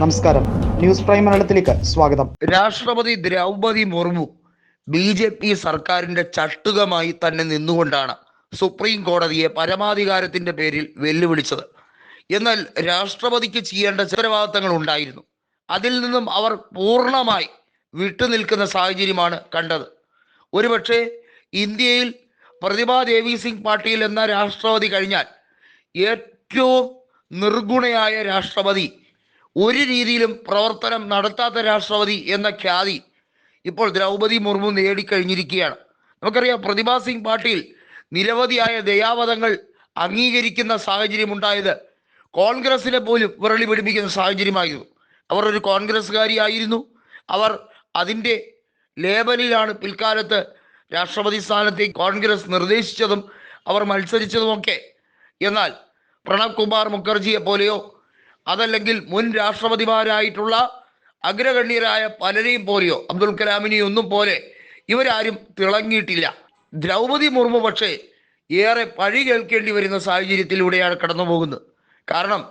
നമസ്കാരം. News prime മലയാളത്തിലേക്ക് സ്വാഗതം. രാഷ്ട്രപതി Droupadi Murmu B J P സർക്കാരിന്റെ ചട്ടുകമായി തന്നെ നിന്നുകൊണ്ടാണ് സുപ്രീം കോടതിയെ പരമാധികാരത്തിന്റെ പേരിൽ വെല്ലുവിളിച്ചത്. എന്നാൽ രാഷ്ട്രപതിക്ക് ചെയ്യേണ്ട ഉത്തരവാദിത്തങ്ങൾ ഉണ്ടായിരുന്നു. അതിൽ നിന്നും അവർ പൂർണമായി വിട്ടുനിൽക്കുന്ന സാഹചര്യമാണ് കണ്ടത്. ഒരുപക്ഷെ ഇന്ത്യയിൽ പ്രതിഭാ ദേവി സിംഗ് പാട്ടീൽ എന്ന രാഷ്ട്രപതി കഴിഞ്ഞാൽ ഏറ്റവും നിർഗുണയായ രാഷ്ട്രപതി ഒരു രീതിയിലും പ്രവർത്തനം നടത്താത്ത രാഷ്ട്രപതി എന്ന ഖ്യാതി ഇപ്പോൾ ദ്രൗപതി മുർമു നേടിക്കഴിഞ്ഞിരിക്കുകയാണ്. നമുക്കറിയാം പ്രതിഭാ സിംഗ് പാട്ടീൽ നിരവധിയായ ദയാവധങ്ങൾ അംഗീകരിക്കുന്ന സാഹചര്യം ഉണ്ടായത് കോൺഗ്രസിനെ പോലും വിരളി പിടിപ്പിക്കുന്ന സാഹചര്യമായിരുന്നു. അവർ ഒരു കോൺഗ്രസ്സുകാരിയായിരുന്നു. അവർ അതിന്റെ ലേബലിലാണ് പിൽക്കാലത്ത് രാഷ്ട്രപതി സ്ഥാനത്തേക്ക് കോൺഗ്രസ് നിർദ്ദേശിച്ചതും അവർ മത്സരിച്ചതുമൊക്കെ. എന്നാൽ പ്രണബ് കുമാർ മുഖർജിയെ പോലെയോ അതല്ലെങ്കിൽ മുൻ രാഷ്ട്രപതിമാരായിട്ടുള്ള അഗ്രഗണ്യരായ പലരെയും പോലെയോ അബ്ദുൽ കലാമിനെയും ഒന്നും പോലെ ഇവരാരും തിളങ്ങിയിട്ടില്ല. ദ്രൗപതി മുർമു പക്ഷേ ഏറെ പഴി കേൾക്കേണ്ടി വരുന്ന സാഹചര്യത്തിലൂടെയാണ് കടന്നു പോകുന്നത് കാരണം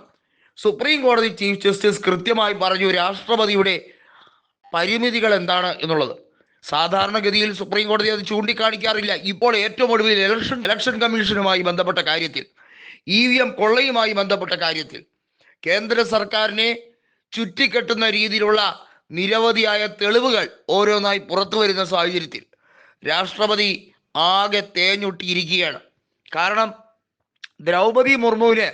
സുപ്രീം കോടതി ചീഫ് ജസ്റ്റിസ് കൃത്യമായി പറഞ്ഞു രാഷ്ട്രപതിയുടെ പരിമിതികൾ എന്താണ് എന്നുള്ളത്. സാധാരണഗതിയിൽ സുപ്രീം കോടതി അത് ചൂണ്ടിക്കാണിക്കാറില്ല. ഇപ്പോൾ ഏറ്റവും ഒടുവിൽ ഇലക്ഷൻ ഇലക്ഷൻ കമ്മീഷനുമായി ബന്ധപ്പെട്ട കാര്യത്തിൽ ഇ വി എം കൊള്ളയുമായി ബന്ധപ്പെട്ട കാര്യത്തിൽ കേന്ദ്ര സർക്കാരിനെ ചുറ്റിക്കെട്ടുന്ന രീതിയിലുള്ള നിരവധിയായ തെളിവുകൾ ഓരോന്നായി പുറത്തു വരുന്ന സാഹചര്യത്തിൽ രാഷ്ട്രപതി ആകെ തേഞ്ഞൊട്ടിയിരിക്കുകയാണ്. കാരണം ദ്രൗപതി മുർമുവിന്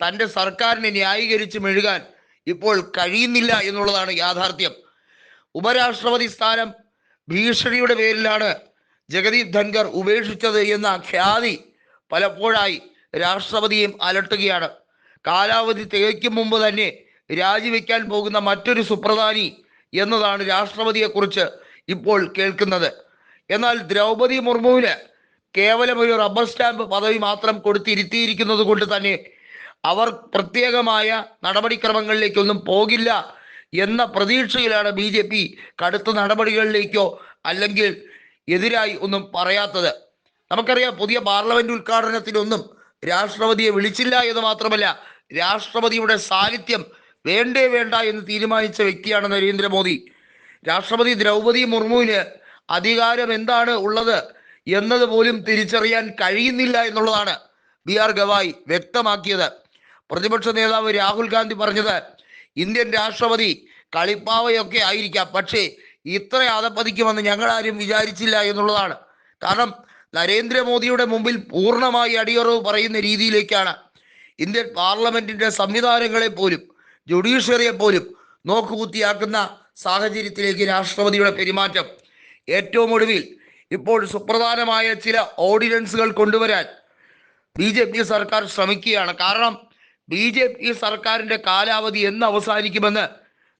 തന്റെ സർക്കാരിനെ ന്യായീകരിച്ച് മെഴുകാൻ ഇപ്പോൾ കഴിയുന്നില്ല എന്നുള്ളതാണ് യാഥാർത്ഥ്യം. ഉപരാഷ്ട്രപതി സ്ഥാനം ഭീഷണിയുടെ പേരിലാണ് ജഗദീപ് ധൻഖർ ഉപേക്ഷിച്ചത് എന്ന ഖ്യാതി പലപ്പോഴായി രാഷ്ട്രപതിയും അലട്ടുകയാണ്. കാലാവധി തികയ്ക്കും മുമ്പ് തന്നെ രാജിവെക്കാൻ പോകുന്ന മറ്റൊരു സുപ്രധാനി എന്നതാണ് രാഷ്ട്രപതിയെക്കുറിച്ച് ഇപ്പോൾ കേൾക്കുന്നത്. എന്നാൽ ദ്രൗപതി മുർമുവിന് കേവലം ഒരു റബ്ബർ സ്റ്റാമ്പ് പദവി മാത്രം കൊടുത്തിരുത്തിയിരിക്കുന്നത് കൊണ്ട് തന്നെ അവർ പ്രത്യേകമായ നടപടിക്രമങ്ങളിലേക്കൊന്നും പോകില്ല എന്ന പ്രതീക്ഷയിലാണ് ബി ജെ പി കടുത്ത നടപടികളിലേക്കോ അല്ലെങ്കിൽ എതിരായി ഒന്നും പറയാത്തത്. നമുക്കറിയാം പുതിയ പാർലമെന്റ് ഉദ്ഘാടനത്തിനൊന്നും രാഷ്ട്രപതിയെ വിളിച്ചില്ല എന്ന് മാത്രമല്ല രാഷ്ട്രപതിയുടെ സാന്നിധ്യം വേണ്ടേ വേണ്ട എന്ന് തീരുമാനിച്ച വ്യക്തിയാണ് നരേന്ദ്രമോദി. രാഷ്ട്രപതി ദ്രൗപതി മുർമുവിന് അധികാരം എന്താണ് ഉള്ളത് എന്നത് പോലും തിരിച്ചറിയാൻ കഴിയുന്നില്ല എന്നുള്ളതാണ് ബി ആർ ഗവായ് വ്യക്തമാക്കിയത്. പ്രതിപക്ഷ നേതാവ് രാഹുൽ ഗാന്ധി പറഞ്ഞത് ഇന്ത്യൻ രാഷ്ട്രപതി കളിപ്പാവയൊക്കെ ആയിരിക്കാം പക്ഷേ ഇത്ര അധപ്പതിക്കുമെന്ന് ഞങ്ങളാരും വിചാരിച്ചില്ല എന്നുള്ളതാണ്. കാരണം നരേന്ദ്രമോദിയുടെ മുമ്പിൽ പൂർണമായി അടിയറവ് പറയുന്ന രീതിയിലേക്കാണ് ഇന്ത്യൻ പാർലമെന്റിന്റെ സംവിധാനങ്ങളെ പോലും ജുഡീഷ്യറിയെ പോലും നോക്കുകുത്തിയാക്കുന്ന സാഹചര്യത്തിലേക്ക് രാഷ്ട്രപതിയുടെ പെരുമാറ്റം. ഏറ്റവും ഒടുവിൽ ഇപ്പോൾ സുപ്രധാനമായ ചില ഓർഡിനൻസുകൾ കൊണ്ടുവരാൻ ബി ജെ പി സർക്കാർ ശ്രമിക്കുകയാണ്. കാരണം ബി ജെ പി സർക്കാരിന്റെ കാലാവധി എന്ന് അവസാനിക്കുമെന്ന്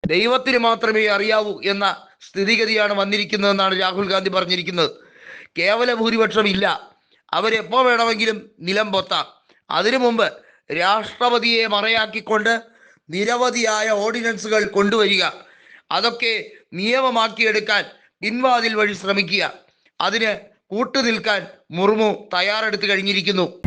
ദൈവത്തിന് മാത്രമേ അറിയാവൂ എന്ന സ്ഥിതിഗതിയാണ് വന്നിരിക്കുന്നതെന്നാണ് രാഹുൽ ഗാന്ധി പറഞ്ഞിരിക്കുന്നത്. കേവല ഭൂരിപക്ഷം ഇല്ല അവരെപ്പോ വേണമെങ്കിലും നിലം പൊത്താം. അതിനു മുമ്പ് രാഷ്ട്രപതിയെ മറയാക്കിക്കൊണ്ട് നിരവധിയായ ഓർഡിനൻസുകൾ കൊണ്ടുവരിക. അതൊക്കെ നിയമമാക്കിയെടുക്കാൻ പിൻവാതിൽ വഴി ശ്രമിക്കുക. അതിന് കൂട്ടുനിൽക്കാൻ മുർമു തയ്യാറെടുത്തു കഴിഞ്ഞിരിക്കുന്നു.